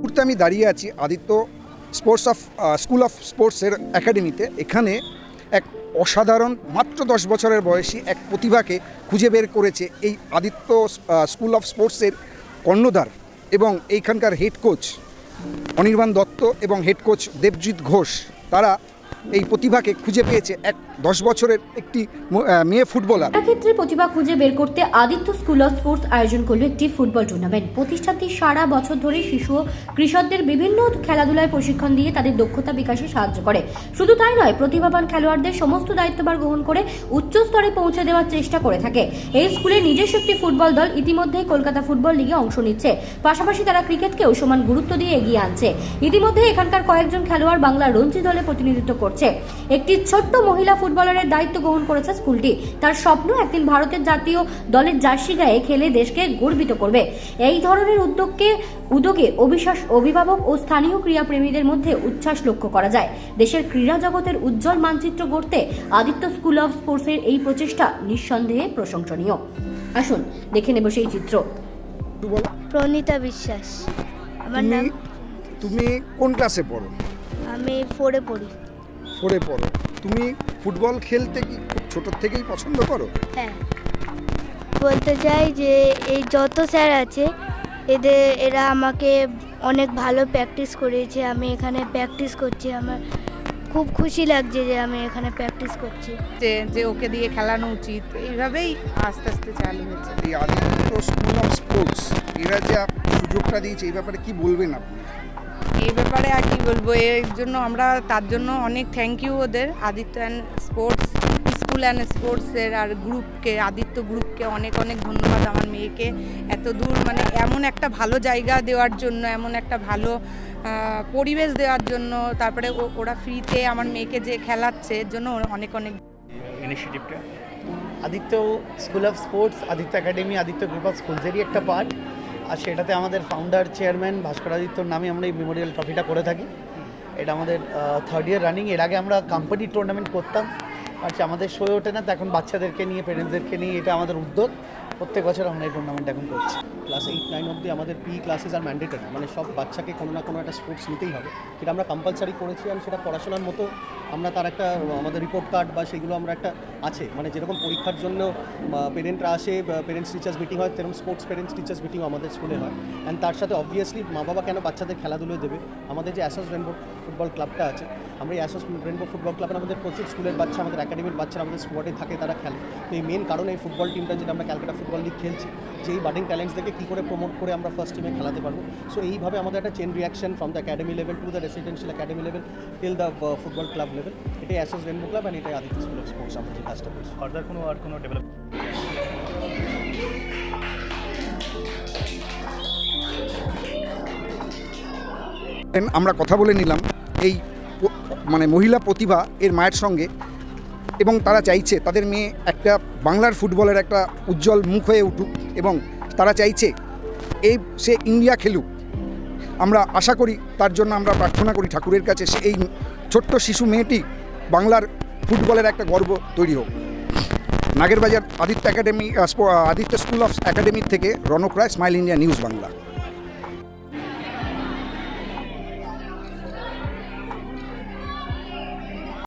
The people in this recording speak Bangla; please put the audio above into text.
মুহূর্তে আমি দাঁড়িয়ে আছি Aditya sports of school of স্পোর্টসের একাডেমিতে। এখানে এক অসাধারণ, মাত্র দশ বছরের বয়সী এক প্রতিভাকে খুঁজে বের করেছে এই আদিত্য স্কুল অফ স্পোর্টসের কর্ণধার এবং এইখানকার হেড কোচ অনির্বাণ দত্ত এবং হেড কোচ দেবজিৎ ঘোষ। তারা এই প্রতিভাকে খুঁজে পেয়েছে এক দশ বছরের একটি মেয়ে ফুটবলার। ক্ষেত্রে প্রতিভা খুঁজে বের করতে আদিত্য স্কুল অফ স্পোর্টস আয়োজন করল একটি ফুটবল টুর্নামেন্ট। প্রতিষ্ঠানটি সারা বছর ধরে শিশু ও কৃষকদের বিভিন্ন খেলাধুলায় প্রশিক্ষণ দিয়ে তাদের দক্ষতা বিকাশে সাহায্য করে। শুধু তাই নয়, প্রতিভাবান খেলোয়াড়দের সমস্ত দায়িত্বভার গ্রহণ করে উচ্চ স্তরে পৌঁছে দেওয়ার চেষ্টা করে থাকে। এই স্কুলের নিজস্ব একটি ফুটবল দল ইতিমধ্যেই কলকাতা ফুটবল লিগে অংশ নিচ্ছে। পাশাপাশি তারা ক্রিকেটকেও সমান গুরুত্ব দিয়ে এগিয়ে আনছে। ইতিমধ্যে এখানকার কয়েকজন খেলোয়াড় বাংলা রঞ্জি দলে প্রতিনিধিত্ব করছে একটি ছোট্ট মহিলা ফুটবলারের দায়িত্ব গ্রহণ করেছে স্কুলটি। তার স্বপ্ন একদিন ভারতের জাতীয় দলের জার্সি গায়ে খেলে দেশকে গর্বিত করবে। এই ধরনের উদ্যোগকে উদ্যোগে অবিশ্বাস অভিভাবক ও স্থানীয় ক্রীড়াপ্রেমীদের মধ্যে উচ্ছ্বাস লক্ষ্য করা যায়। দেশের ক্রীড়া জগতের উজ্জ্বল মানচিত্র গড়তে আদিত্য স্কুল অফ স্পোর্টসের এই প্রচেষ্টা নিঃসন্দেহে প্রশংসনীয়। আসুন দেখে নেব সেই চিত্র। প্রণীতা বিশ্বাস। আমার নাম তুমি কোন ক্লাসে পড়ো? আমি ফোরে পড়ি। ফোরে পড়ো। তুমি ফুটবল খেলতে কি খুব ছোটোর থেকেই পছন্দ করো? হ্যাঁ। বলতে চাই যে এই যত স্যার আছে এদের এরা আমাকে অনেক ভালো প্র্যাকটিস করিয়েছে। আমি এখানে প্র্যাকটিস করছি। আমার খুব খুশি লাগছে যে আমি এখানে প্র্যাকটিস করছি। যে যে ওকে দিয়ে খেলানো উচিত এইভাবেই আস্তে আস্তে চালু হয়েছে। এই আদিত্য স্কুল অফ স্পোর্টস এরা যে সুযোগটা দিয়েছে এই ব্যাপারে কি বলবেন আপনি? এই ব্যাপারে আর কি বলব, এর জন্য আমরা, তার জন্য অনেক থ্যাংক ইউ ওদের, Aditya and sports school and স্পোর্টসের আর গ্রুপকে, আদিত্য গ্রুপকে অনেক অনেক ধন্যবাদ আমার মেয়েকে এত দূর মানে এমন একটা ভালো জায়গা দেওয়ার জন্য, এমন একটা ভালো পরিবেশ দেওয়ার জন্য, তারপরে ওরা ফ্রিতে আমার মেয়েকে যে খেলাচ্ছে, এর জন্য অনেক অনেক ইনিশিয়েটিভটা Aditya school of sports Aditya academy Aditya group of স্কুলসেরই একটা পার্ট আর সেটাতে আমাদের ফাউন্ডার চেয়ারম্যান ভাস্করাদিত্যর নামে আমরা এই মেমোরিয়াল ট্রফিটা করে থাকি। এটা আমাদের থার্ড ইয়ার রানিং এর আগে আমরা কোম্পানি টুর্নামেন্ট করতাম। আর আমাদের শোয়ে ওঠে না, তো এখন বাচ্চাদেরকে নিয়ে পেরেন্টসদেরকে নিয়ে এটা আমাদের উদ্যোগ। প্রত্যেক বছর আমরা এই টুর্নামেন্ট এখন করছি। ক্লাস এইট নাইন অবধি আমাদের পি ক্লাসেস আর ম্যান্ডেটরি মানে সব বাচ্চাকে কোনো না কোনো একটা স্পোর্টস নিতেই হবে। সেটা আমরা কম্পালসারি করেছি আর সেটা পড়াশোনার মতো আমরা তার একটা, আমাদের রিপোর্ট কার্ড বা সেগুলো আমরা একটা আছে। মানে যেরকম পরীক্ষার জন্য পেরেন্টরা আসে পেরেন্টস টিচার্স মিটিং হয়, সেরকম স্পোর্টস পেরেন্টস টিচার্স মিটিং আমাদের স্কুলে হয়। অ্যান্ড তার সাথে অবভিয়াসলি মা বাবা কেন বাচ্চাদের খেলাধুলোয় দেবে? আমাদের যে অ্যাসোস রেনবো ফুটবল ক্লাবটা আছে আমরা এই অ্যাসোস রেনবো ফুটবল ক্লাবের আমাদের প্রচুর স্কুলের বাচ্চা আমাদের একাডেমির বাচ্চারা আমাদের স্কোয়াডে থাকে তারা খেলে। তো এই মেন কারণে এই ফুটবল টিমটা যেটা আমরা ক্যালকাটা ফুটবল লিগ খেলছি যে এই বাডিং ট্যালেন্টসদেরকে কী করে প্রমোট করে আমরা ফার্স্ট টিমে খেলাতে পারব। সো এইভাবে আমাদের একটা chain reaction from the academy level to the residential academy level till the football club level এটাই অ্যাসোস রেনবো ক্লাব অ্যান্ড এটাই আদিত্য স্কুল অফ স্পোর্টস আমরা যে কাজটা করছি। ফার্দার কোনো আর কোনো ডেভেলপ আমরা কথা বলে নিলাম এই মানে মহিলা প্রতিভা এর মায়ের সঙ্গে এবং তারা চাইছে, তাদের মেয়ে একটা বাংলার ফুটবলের একটা উজ্জ্বল মুখ হয়ে উঠুক এবং তারা চাইছে এই সে ইন্ডিয়া খেলুক। আমরা আশা করি তার জন্য আমরা প্রার্থনা করি ঠাকুরের কাছে সে এই ছোট্ট শিশু মেয়েটি বাংলার ফুটবলের একটা গর্ব তৈরি হোক। Nagerbazar Aditya academy Aditya school of একাডেমির থেকে Ronak Roy, smile India news Bangla.